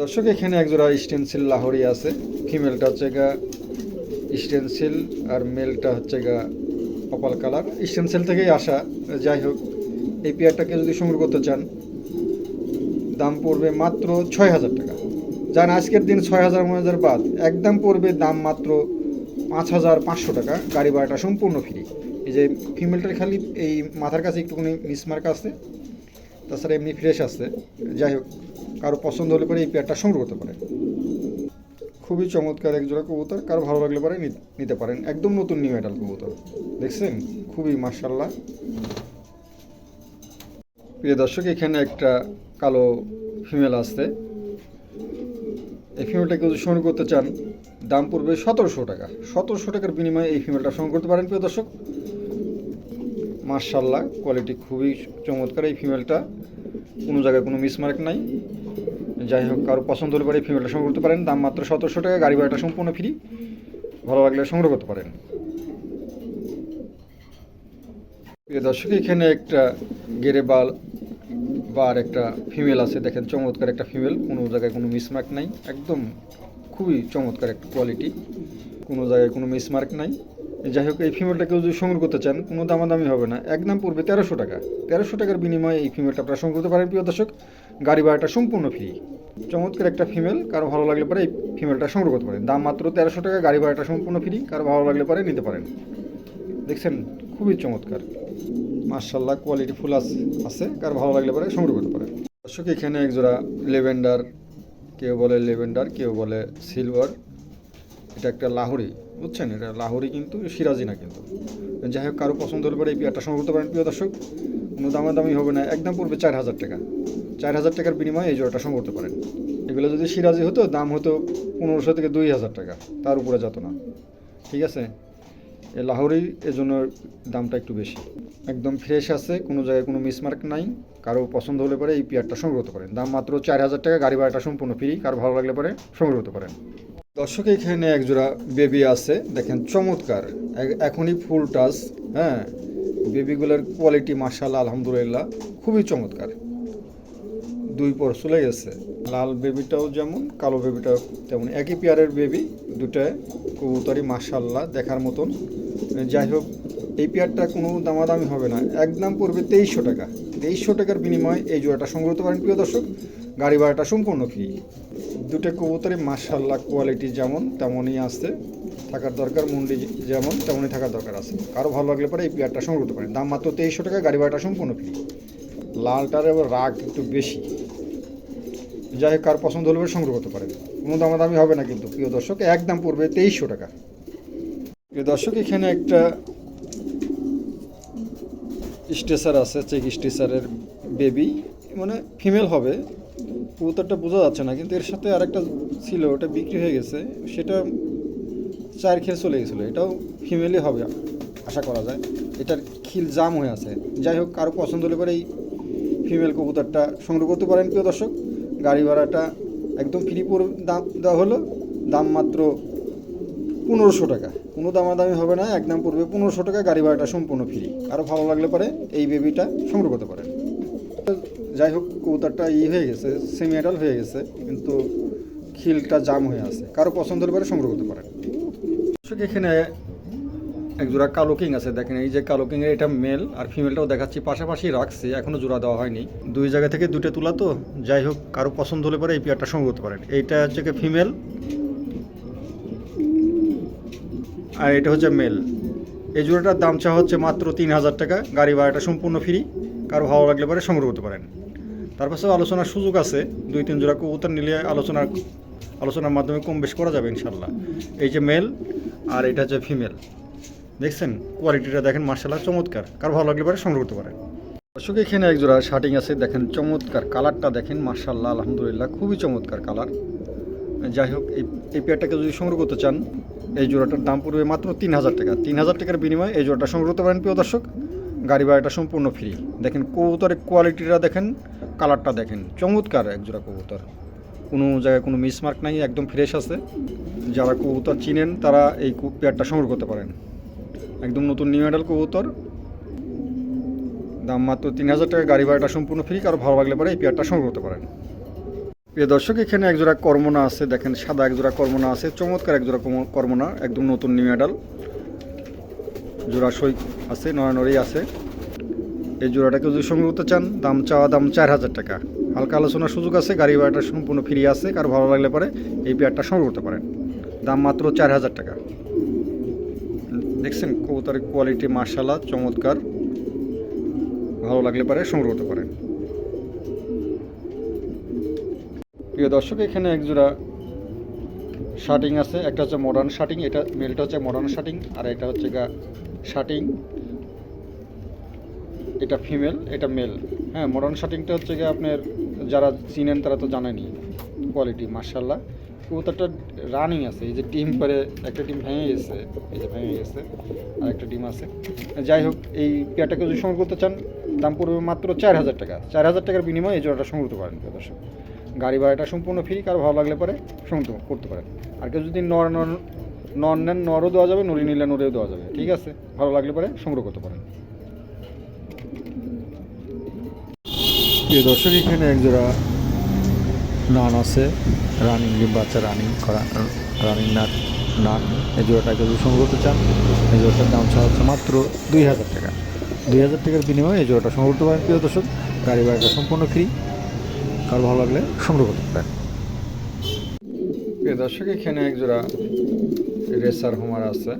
দর্শক, এখানে একজোড়া স্টেনসিল লাহোরি আছে। ফিমেলটা হচ্ছে গা স্টেনসিল আর মেলটা হচ্ছে গা কপাল কালার স্টেনসিল থেকেই আসা। যাই হোক, এই পেয়ারটাকে যদি সংগ্রহ করতে চান, দাম পড়বে মাত্র ছয় হাজার টাকা। যান আজকের দিন ছয় হাজার হাজার বাদ। একদম পড়বে দাম মাত্র পাঁচ হাজার পাঁচশো টাকা। গাড়ি ভাড়াটা সম্পূর্ণ ফ্রি এই যে ফিমেলটার খালি এই মাথার কাছে একটুখানি মিসমার্ক আছে, তাছাড়া এমনি ফ্রেশ আছে। যাই হোক কারও পছন্দ হলে পরে এই পেয়ারটা সংগ্রহ করতে পারে খুবই চমৎকার এক জোড়া কবুতর, কারও ভালো লাগলে পরে নিতে পারেন। একদম নতুন নিউ মেটাল কবুতর। দেখছেন? খুবই মার্শাল্লাহ প্রিয় দর্শক, এখানে একটা কালো ফিমেল আসছে। এই ফিমেলটাকে যদি সংগ্রহ করতে চান, দাম পড়বে সতেরোশো টাকা। সতেরোশো টাকার বিনিময়ে এই ফিমেলটা সংগ্রহ করতে পারেন, প্রিয় দর্শক। মার্শাল্লাহ কোয়ালিটি খুবই চমৎকার এই ফিমেলটা কোনো জায়গায় কোনো মিসমার্ক নাই। যাই হোক, কারও পছন্দ হলে পরে ফিমেলটা সংগ্রহ করতে পারেন। দাম মাত্র সতেরোশো টাকা, গাড়ি ভাড়াটা সম্পূর্ণ ফ্রি ভালো লাগলে সংগ্রহ করতে পারেন। প্রিয় দর্শক, এখানে একটা গেরে বাল, বার একটা ফিমেল আছে। দেখেন, চমৎকার একটা ফিমেল কোনো জায়গায় কোনো মিসমার্ক নাই। একদম খুবই চমৎকার একটা কোয়ালিটি কোনো জায়গায় কোনো মিসমার্ক নাই। যাই হোক, এই ফিমেলটাকে যদি সংগ্রহ করতে চান, কোনো দামাদামি হবে না। একদম পড়বে তেরোশো টাকা। তেরোশো টাকার বিনিময়ে এই ফিমেলটা আপনারা সংগ্রহ করতে পারেন, প্রিয় দর্শক। গাড়ি ভাড়াটা সম্পূর্ণ ফ্রি চমৎকার একটা ফিমেল কারও ভালো লাগলে পরে এই ফিমেলটা সংগ্রহ করতে পারেন। দাম মাত্র তেরোশো টাকা, গাড়ি ভাড়াটা সম্পূর্ণ ফ্রি কারও ভালো লাগলে পরে নিতে পারেন। দেখছেন, খুবই চমৎকার। মার্শাল্লাহ কোয়ালিটি ফুল আছে, কার ভালো লাগলে পরে সংগ্রহ করতে পারেন। দর্শক, এখানে একজোড়া লেভেন্ডার, কেউ বলে লেভেন্ডার, কেউ বলে সিলভার এটা একটা লাহোরি, বুঝছেন? এটা লাহোরি কিন্তু, সিরাজি না কিন্তু। যাই হোক, কারও পছন্দ হলে পরে এই পেয়ারটা সংগ্রহ করতে পারেন, প্রিয় দর্শক। কোনো দামাদামি হবে না, একদম পড়বে চার হাজার টাকা। চার হাজার টাকার বিনিময়ে এই জোড়াটা সংগ্রহ করতে পারেন। এগুলো যদি সিরাজি হতো, দাম হতো পনেরোশো থেকে দুই হাজার টাকা, তার উপরে যেত না। ঠিক আছে? এই লাহোরি এজন্য দামটা একটু বেশি। একদম ফ্রেশ আছে, কোনো জায়গায় কোনো মিসমার্ক নাই। কারও পছন্দ হলে পরে এই পেয়ারটা সংগ্রহ করতে পারেন। দাম মাত্র চার হাজার টাকা, গাড়ি ভাড়াটা সম্পূর্ণ ফ্রি কারও ভালো লাগলে পরে সংগ্রহ করতে পারেন। দর্শক, এখানে একজোড়া বেবি আছে। দেখেন চমৎকার। এখনই ফুল টাচ হ্যাঁ? বেবিগুলোর কোয়ালিটি মার্শাল আলহামদুলিল্লাহ, খুবই চমৎকার। দুই পর চলে গেছে। লাল বেবিটাও যেমন, কালো বেবিটাও তেমন। একই পেয়ারের বেবি দুটায় কবুতরই মার্শাল্লাহ দেখার মতন। যাই হোক, এই পেয়ারটা কোনো দামাদামি হবে না। একদম পড়বে তেইশশো টাকা। তেইশশো টাকার বিনিময়ে এই জোড়াটা সংগ্রহ করতে পারেন, প্রিয় দর্শক। গাড়ি ভাড়াটা সম্পূর্ণ ফ্রি দুটো কবুতরই মার্শাল্লাহ কোয়ালিটি যেমন, তেমনই আছে। থাকার দরকার, মুন্ডি যেমন তেমনই থাকার দরকার আছে। কারও ভালো লাগলে পরে এই পেয়ারটা সংগ্রহ করতে পারেন। দাম মাত্র তেইশশো টাকা, গাড়ি ভাড়াটা সম্পূর্ণ ফ্রি লালটার এবার রাগ একটু বেশি। যাই হোক, কার পছন্দ হলে সংগ্রহ করতে পারেন। কোনো দামাদামি হবে না কিন্তু, প্রিয় দর্শক, একদম পড়বে তেইশশো টাকা। প্রিয় দর্শক, এখানে একটা স্টেসার আছে, চেক স্টেসারের বেবি মানে ফিমেল হবে। কবুতরটা বোঝা যাচ্ছে না, কিন্তু এর সাথে আরেকটা ছিল, ওটা বিক্রি হয়ে গেছে। সেটা চার খেয়ে চলে গেছিল। এটাও ফিমেলই হবে, আশা করা যায়। এটার খিল জাম হয়ে আছে। যাই হোক, কারও পছন্দ হলে পরে এই ফিমেল কবুতরটা সংগ্রহ করতে পারেন, প্রিয় দর্শক। গাড়ি ভাড়াটা একদম ফ্রি দাম দেওয়া হলো। দাম মাত্র পনেরোশো টাকা। কোনো দামাদামি হবে না একদম পড়বে পনেরোশো টাকা। গাড়ি ভাড়াটা সম্পূর্ণ ফ্রি আরও ভালো লাগলে পরে এই বেবিটা সংগ্রহ করতে পারেন। যাই হোক, কবুতরটা ই হয়ে গেছে সেমি হয়ে গেছে, কিন্তু খিলটা জাম হয়ে আছে। কারও পছন্দ হলে পরে সংগ্রহ করতে পারেন। এখানে এক জোড়া কালো কিং আছে, দেখেন, এই যে কালো কিংয়ের এটা মেল আর ফিমেলটাও দেখাচ্ছি, পাশাপাশি রাখছে এখনও জোড়া দেওয়া হয়নি। দুই জায়গা থেকে দুটো তোলা তো, যাই হোক, কারও পছন্দ হলে পরে এই পেয়ারটা সংগ্রহ করতে পারেন। এইটা হচ্ছে কি ফিমেল আর এটা হচ্ছে মেল এই জোড়াটার দাম চা হচ্ছে মাত্র তিন হাজার টাকা, গাড়ি ভাড়াটা সম্পূর্ণ ফ্রি কারও ভালো লাগলে পরে সংগ্রহ করতে পারেন। তার পাশে আলোচনার সুযোগ আছে, দুই তিন জোড়া কবুতর নিলে আলোচনা আলোচনার মাধ্যমে কম বেশ করা যাবে ইনশাল্লাহ এই যে মেল আর এটা হচ্ছে ফিমেল দেখছেন? কোয়ালিটিটা দেখেন মার্শাল্লাহ চমৎকার। কার ভালো লাগলে পারে সংগ্রহ করতে পারেন। দর্শক, এখানে এক জোড়া শার্টিং আছে, দেখেন চমৎকার কালারটা দেখেন মার্শাল্লাহ আলহামদুলিল্লাহ, খুবই চমৎকার কালার যাই হোক, এই এই পেয়ারটাকে যদি সংগ্রহ করতে চান, এই জোড়াটার দাম পড়বে মাত্র তিন হাজার টাকা। তিন হাজার টাকার বিনিময়ে এই জোড়াটা সংগ্রহ করতে পারেন, প্রিয় দর্শক। গাড়ি ভাড়াটা সম্পূর্ণ ফ্রি দেখেন কবুতরের কোয়ালিটিটা দেখেন কালারটা দেখেন। চমৎকার এক জোড়া কবুতর। কোনো জায়গায় কোনো মিসমার্ক নাই, একদম ফ্রেশ আছে। যারা কবুতর চিনেন, তারা এই পেয়ারটা সংগ্রহ করতে পারেন। একদম নতুন নিউ মডেল কবুতর। দাম মাত্র তিন হাজার টাকা, গাড়ি ভাড়াটা সম্পূর্ণ ফ্রি কারও ভালো লাগলে পরে এই পেয়ারটা সংগ্রহ করতে পারেন। প্রিয় দর্শক, এখানে একজোড়া কর্মনা আছে, দেখেন সাদা একজোড়া কর্মনা আছে, চমৎকার একজোড়া কর্ম- কর্মনা, একদম নতুন নিউ অ্যাডাল জোড়া সই আছে নয়নরি আছে। এই জোড়াটাকে যদি সংগ্রহ করতে চান, দাম চাওয়া দাম চার হাজার টাকা। হালকা আলোচনার সুযোগ আছে, গাড়ি ভাড়াটা সম্পূর্ণ ফ্রি আছে, কারও ভালো লাগলে পরে এই পেয়ারটা সংগ্রহ করতে পারেন। দাম মাত্র চার হাজার টাকা। দেখছেন কবুতরের কোয়ালিটি মার্শাল্লাহ চমৎকার। ভালো লাগলে পরে সংগ্রহ করতে পারেন। প্রিয় দর্শক, এখানে এক জোড়া শার্টিং আছে, একটা হচ্ছে মডার্ন শার্টিং, এটা মেলটা হচ্ছে মডার্ন শার্টিং, আর এটা হচ্ছে গা শার্টিং। এটা ফিমেল এটা মেল হ্যাঁ মডার্ন শার্টিংটা হচ্ছে গিয়ে আপনার যারা চিনেন তারা তো জানেনি কোয়ালিটি মার্শাল্লাহ কবুতরটা রানিং আছে, এই যে টিম করে একটা টিম ভেঙে গেছে, এই যে ভেঙে গেছে, আর একটা ডিম আছে। যাই হোক, এই পেয়ারটাকে যদি সংগ্রহ করতে চান, দাম পড়বে মাত্র চার হাজার টাকা। চার হাজার টাকার বিনিময়ে এই জোড়াটা সংগ্রহ করতে পারেন দর্শক। গাড়ি ভাড়াটা সম্পূর্ণ ফ্রি কারও ভালো লাগলে পরে সংগ্রহ করতে পারেন। আর কেউ যদি নর, নর- নর নেন, নরও দেওয়া যাবে নরি নিলে নরেও দেওয়া যাবে, ঠিক আছে? ভালো লাগলে পরে সংগ্রহ করতে পারেন। প্রিয় দর্শক, এখানে একজোড়া নান আছে। রানিং বাচ্চা রানিং করা রানিং নাট নান। এই জোড়াটাকে যদি সংগ্রহ করতে চান, এই জোড়াটার দাম হচ্ছে মাত্র দুই হাজার টাকা। দুই হাজার টাকার বিনিময়ে এই জোড়াটা সংগ্রহ করতে পারেন, প্রিয় দর্শক। গাড়ি ভাড়াটা সম্পূর্ণ ফ্রি কার ভালো লাগলে সংগ্রহ করতে পারেন। প্রিয় দর্শক, এখানে এক একজোড়া রেসার হোমার আছে।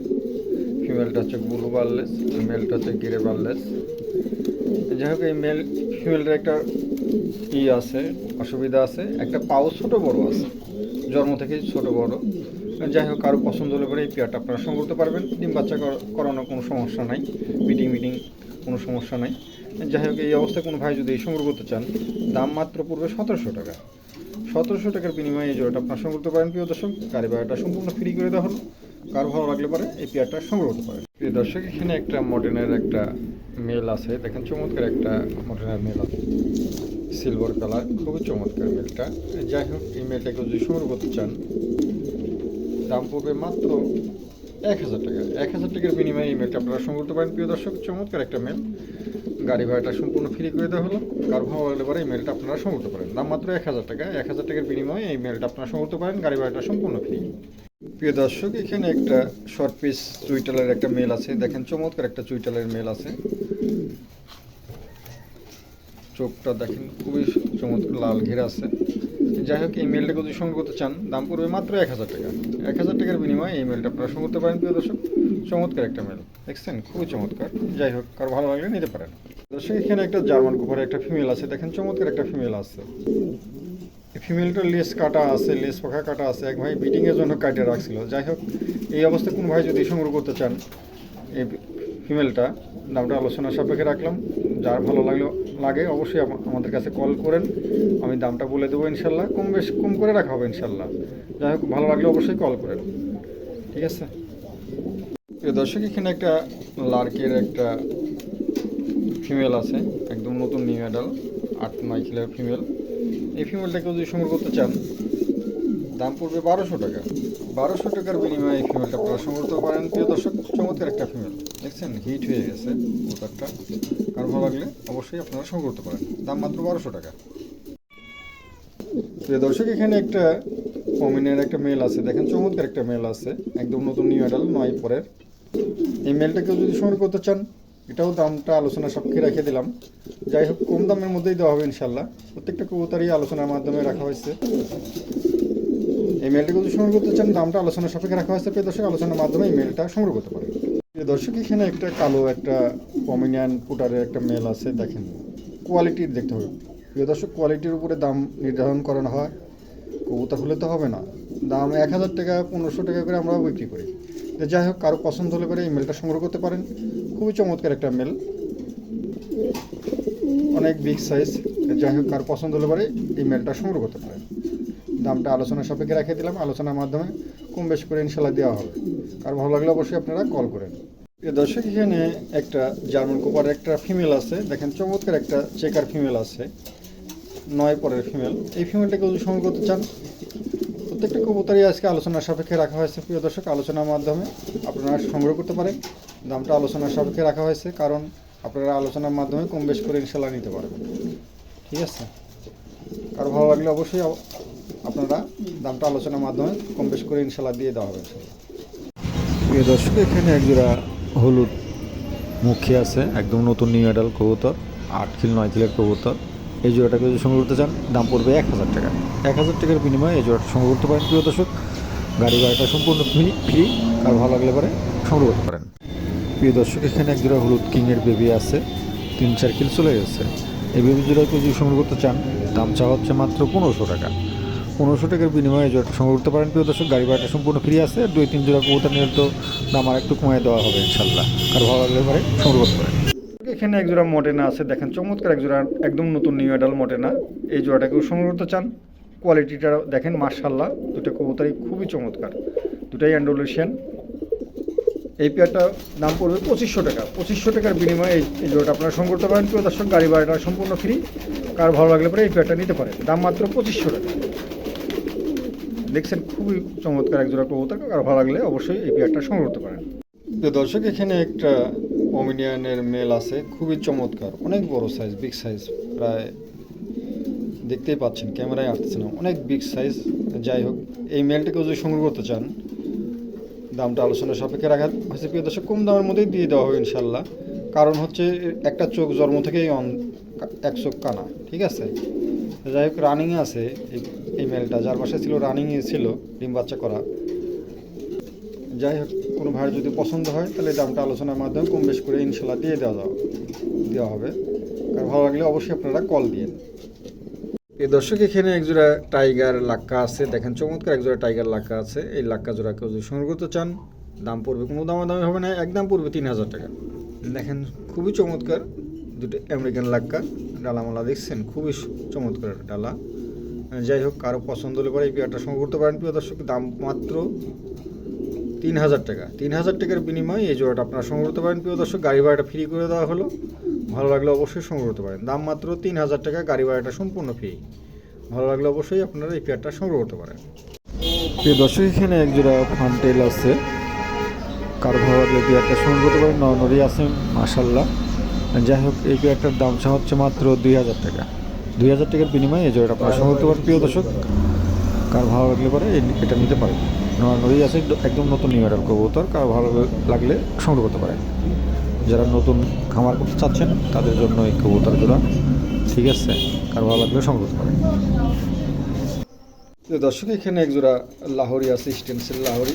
ফিমেলটা হচ্ছে ব্লু বার্লেস মেলটা হচ্ছে গিরে বার্লেস যাই হোক, এই মেল ফিমেলটার একটা ই আছে, অসুবিধা আছে। একটা পাও ছোট বড় আছে, জন্ম থেকেই ছোট বড়। যাই হোক, কারও পছন্দ হলে পরে এই পেয়ারটা আপনারা সংগ্রহ করতে পারবেন। ডিম বাচ্চা কর- করানোর কোনো সমস্যা নাই মিটিং মিটিং কোনো সমস্যা নাই। যাই হোক, এই অবস্থায় কোনো ভাই যদি এই সংগ্রহ করতে চান, দাম মাত্র পড়বে সতেরোশো টাকা। সতেরোশো টাকার বিনিময়ে এই জোড়াটা আপনার সংগ্রহ করতে পারেন। প্রিয় দর্শক, গাড়ি ভাড়াটা সম্পূর্ণ ফ্রি করে দেওয়া হলো। কার ভালো লাগলে পরে এই পেয়ারটা সংগ্রহ করতে পারেন। প্রিয় দর্শক, এখানে একটা মডার্নের একটা মেল আছে। দেখেন চমৎকার একটা মডার্নের মেল আছে। সিলভার কালার খুবই চমৎকার মেলটা। যাই হোক, এই মেলটাকে যদি সংগ্রহ করতে চান, দাম পড়বে মাত্র এক হাজার টাকা। এক হাজার টাকার বিনিময়ে এই মেলটা আপনারা সংগ্রহ করতে পারেন। প্রিয় দর্শক, চমৎকার একটা মেল। গাড়ি ভাড়াটা সম্পূর্ণ ফ্রি করে দেওয়া হলো। কার ভালো লাগলে পরে এই মেলটা আপনারা সংগ্রহ করতে পারেন। দাম মাত্র এক হাজার টাকা। এক হাজার টাকার বিনিময়ে এই মেলটা আপনারা সংগ্রহ করতে পারেন। গাড়ি ভাড়াটা সম্পূর্ণ ফ্রি প্রিয় দর্শক, এখানে একটা শর্ট পিস চুইটালের একটা মেল আছে। দেখেন, চমৎকার একটা চুইটালের মেল আছে। চোখটা দেখেন, খুবই চমৎকার লাল ঘেরা আছে। যাই হোক, এই মেলটাকে যদি সংগ্রহ করতে চান, দাম পড়বে মাত্র এক হাজার টাকা। এক হাজার টাকার বিনিময়ে এই মেলটা আপনারা সংগ্রহ করতে পারেন, প্রিয় দর্শক। চমৎকার একটা মেল দেখছেন? খুবই চমৎকার। যাই হোক, কারও ভালো লাগলে নিতে পারেন। দর্শক, এখানে একটা জার্মান কুপারে একটা ফিমেল আছে। দেখেন, চমৎকার একটা ফিমেল আছে। ফিমেলটার লেস কাটা আছে, লেস পাখা কাটা আছে, এক ভাই বিটিংয়ের জন্য কাটে রাখছিল। যাই হোক, এই অবস্থায় কোনো ভাই যদি সংগ্রহ করতে চান এই ফিমেলটা দামটা আলোচনা সাপেক্ষে রাখলাম। যার ভালো লাগল, লাগে অবশ্যই আমাদের কাছে কল করেন। আমি দামটা বলে দেবো ইনশাল্লাহ। কম বেশ, কম করে রাখা হবে ইনশাল্লাহ। যাই হোক, ভালো লাগলে অবশ্যই কল করেন। ঠিক আছে? প্রিয় দর্শক, এখানে একটা লার্কের একটা ফিমেল আছে, একদম নতুন নিউ অ্যাডাল আট নয় কিলোর ফিমেল। এই ফিমেলটাকে যদি সংগ্রহ করতে চান, দাম পড়বে বারোশো টাকা। বারোশো টাকার বিনিময়ে এই ফিমেলটা আপনারা সংগ্রহ করতে পারেন। প্রিয় দর্শক, চমৎকার একটা ফিমেল দেখছেন হিট হয়ে গেছে কুকারটা কারও ভালো লাগলে অবশ্যই আপনারা সংগ্রহ করতে পারেন। দাম মাত্র বারোশো টাকা। প্রিয় দর্শক, এখানে একটা কমিনের একটা মেল আছে। দেখেন, চমৎকার একটা মেল আছে। একদম নতুন নিউ অ্যাডাল নয় পরের। এই মেলটাকেও যদি সংগ্রহ করতে চান এটাও দামটা আলোচনা সাপেক্ষে রেখে দিলাম। যাই হোক, কম দামের মধ্যেই দেওয়া হবে ইনশাল্লাহ প্রত্যেকটা কবুতারই আলোচনার মাধ্যমে রাখা হয়েছে। এই মেলটাকে যদি সংগ্রহ করতে চান, দামটা আলোচনা সাপেক্ষে রাখা হয়েছে। প্রিয় দর্শক, আলোচনার মাধ্যমে এই মেলটা সংগ্রহ করতে প্রিয় দর্শক, এখানে একটা কালো, একটা পমিনিয়ান পুটারের একটা মেল আছে, দেখেন। কোয়ালিটির দেখতে হবে। প্রিয় দর্শক কোয়ালিটির উপরে দাম নির্ধারণ করানো হয়। কবুতর হলে তো হবে না। দাম এক হাজার টাকা, পনেরোশো টাকা করে আমরাও বিক্রি করি। যাই হোক, কারও পছন্দ হলে পরে এই মেলটা সংগ্রহ করতে পারেন। খুবই চমৎকার একটা মেল। অনেক বিগ সাইজ যাই হোক, কার পছন্দ হলে পরে এই মেলটা সংগ্রহ করতে পারেন। দামটা আলোচনা সাপেক্ষে রেখে দিলাম। আলোচনার মাধ্যমে কম বেশ করে ইনশাল্লাহ দেওয়া হবে। কার ভালো লাগলে অবশ্যই আপনারা কল করেন। প্রিয় দর্শক, এখানে একটা জার্মান কোপার একটা ফিমেল আছে। দেখেন চমৎকার একটা চেকার ফিমেল আছে। নয় পরের ফিমেল এই ফিমেলটাকে যদি সংগ্রহ করতে চান, প্রত্যেকটা কবুতরই আজকে আলোচনার সাপেক্ষে রাখা হয়েছে। প্রিয় দর্শক, আলোচনার মাধ্যমে আপনারা সংগ্রহ করতে পারেন। দামটা আলোচনার সাপেক্ষে রাখা হয়েছে, কারণ আপনারা আলোচনার মাধ্যমে কম বেশ করে ইনশাল্লাহ নিতে পারবেন। ঠিক আছে? কারও ভালো লাগলে অবশ্যই আপনারা দামটা আলোচনার মাধ্যমে কম বেশ করে ইনশাল্লাহ দিয়ে দেওয়া হবে। প্রিয় দর্শক, এখানে একজোড়া হলুদ মুখী আছে, একদম নতুন নিউ অ্যাডাল কবুতর, আট খিল, নয় খিলের কবুতর। এই জোড়াটাকে যদি সংগ্রহ করতে চান, দাম পড়বে এক হাজার টাকা। এক হাজার টাকার বিনিময়ে এই জোড়াটা সংগ্রহ করতে পারেন। প্রিয় দর্শক, গাড়ি ভাড়াটা সম্পূর্ণ ফ্রি ফ্রি। আর ভালো লাগলে পরে সংগ্রহ করতে পারেন। প্রিয় দর্শক, এখানে এক জোড়া হলুদ কিংয়ের বেবি আছে, তিন, চার কিল চলে গেছে। এই বেবি জোড়াকে যদি সংগ্রহ করতে চান, দাম চা হচ্ছে মাত্র পনেরোশো টাকা। পনেরোশো টাকার বিনিময়ে জোড়াটা সংগ্রহ করতে পারেন প্রিয় দর্শক, গাড়ি ভাড়াটা সম্পূর্ণ ফ্রি আছে দুই, তিন জোড়া কবুতর নিয়ে তো দাম আর একটু কমিয়ে দেওয়া হবে ইনশাল্লাহ আর ভালো লাগলে পরে সংগ্রহ করতে পারেন। এখানে এক জোড়া মডেনা আছে, দেখেন চমৎকার এক জোড়া, একদম নতুন নিউ অ্যাডাল মডেনা। এই জোড়াটাকেও সংগ্রহ করতে চান কোয়ালিটিটা দেখেন মার্শাল্লাহ দুটো কবুতরই খুবই চমৎকার। দুটাই অ্যান্ডোলেশিয়ান এই পেয়ারটা দাম পড়বে পঁচিশশো টাকা। পঁচিশশো টাকার বিনিময়ে এই জোড়াটা আপনারা সংগ্রহ করতে পারেন। প্রিয় দর্শক গাড়ি ভাড়াটা সম্পূর্ণ ফ্রি কার ভালো লাগলে পরে এই পেয়ারটা নিতে পারেন দাম মাত্র পঁচিশশো টাকা। দেখছেন খুবই চমৎকার এক জোড়া কবুতর। কার ভালো লাগলে অবশ্যই এই পেয়ারটা সংগ্রহ করতে পারেন। তো দর্শক, এখানে একটা অমিনিয়ানের মেল আছে। খুবই চমৎকার। অনেক বড় সাইজ বিগ সাইজ প্রায় দেখতেই পাচ্ছেন। ক্যামেরায় আসতেছে না। অনেক বিগ সাইজ যাই হোক, এই মেলটাকেও যদি সংগ্রহ করতে চান দামটা আলোচনার সাপেক্ষে রাখা হয়েছে। প্রিয় দর্শক, কম দামের মধ্যেই দিয়ে দেওয়া হবে ইনশাল্লাহ কারণ হচ্ছে, একটা চোখ জন্ম থেকেই এক চোখ কানা, ঠিক আছে? যাই হোক রানিং আছে এই মেলটা যার বাসায় ছিল রানিংয়ে ছিল, ডিম বাচ্চা করা। যাই হোক, কোনো ভাইয়ের যদি পছন্দ হয়, তাহলে দামটা আলোচনার মাধ্যমে কম বেশ করে ইনশাল্লাহ দিয়ে দেওয়া দেওয়া হবে। কারণ ভালো লাগলে অবশ্যই আপনারা কল দিন এই দর্শক, এখানে একজোড়া টাইগার লাক্কা আছে। দেখেন, চমৎকার একজোড়া টাইগার লাক্কা আছে। এই লাক্কা জোড়া কেউ যদি সংগ্রহ করতে চান, দাম পড়বে, কোনো দামাদামি হবে না, একদম পড়বে তিন হাজার টাকা। দেখেন, খুবই চমৎকার দুটো আমেরিকান লাক্কা। ডালামালা দেখছেন, খুবই চমৎকার ডালা। যাই হোক, কারও পছন্দ হলে পরে এই পেয়ারটা সংগ্রহ করতে পারেন। প্রিয় দর্শক, দাম মাত্র তিন হাজার টাকা। তিন হাজার টাকার বিনিময়ে এই জোড়াটা আপনারা সংগ্রহ করতে পারেন। প্রিয় দর্শক, গাড়ি ভাড়াটা ফ্রি করে দেওয়া হলো। ভালো লাগলে অবশ্যই সংগ্রহ করতে পারেন। দাম মাত্র তিন হাজার টাকা, গাড়ি ভাড়াটা সম্পূর্ণ ফ্রি ভালো লাগলে অবশ্যই আপনারা এই পেয়ারটা সংগ্রহ করতে পারেন। প্রিয় দর্শক, এখানে এক জোড়া ফান্টেল আছে। কারও ভালো লাগলে পেয়ারটা সংগ্রহ করতে পারেন। নরনরি আছে মাসাল্লাহ যাই হোক, এই পেয়ারটার দাম হচ্ছে মাত্র দুই হাজার টাকা। দুই হাজার টাকার বিনিময়ে এই জোড়াটা আপনারা সংগ্রহ করতে পারেন। প্রিয় দর্শক, কার ভালো লাগলে পরে এটা নিতে পারেন। নরনরি আছে, একদম নতুন নিউ কবুতর। কার ভালো লাগলে সংগ্রহ করতে পারেন। যারা নতুন খামার করতে চাচ্ছেন, তাদের জন্য এই কবুতর জোড়া ঠিক আছে। কার ভালো লাগলে সংগ্রহ তো দর্শক, এখানে এক জোড়া লাহোরি আছে স্টেনসিল লাহোরি।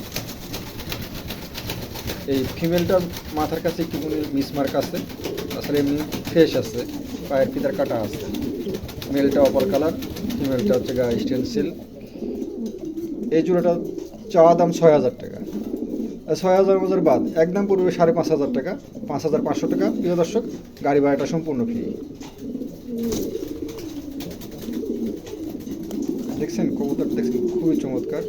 এই ফিমেলটার মাথার কাছে একটু মিসমার্ক আছে, তাছাড়া এমনি ফ্রেশ আছে, পায়ের ফিতার কাটা আছে। মেলটা অপার কালার ফিমেলটা হচ্ছে গা স্টেনসিল এই জোড়াটা চাওয়া দাম ছয় হাজার টাকা। ছয় হাজার মজার বাদ। একদম পড়বে সাড়ে পাঁচ হাজার টাকা, পাঁচ হাজার পাঁচশো টাকা। প্রিয় দর্শক, গাড়ি ভাড়াটা সম্পূর্ণ ফ্রি। দেখছেন, কবুতর দেখছেন, খুবই চমৎকার।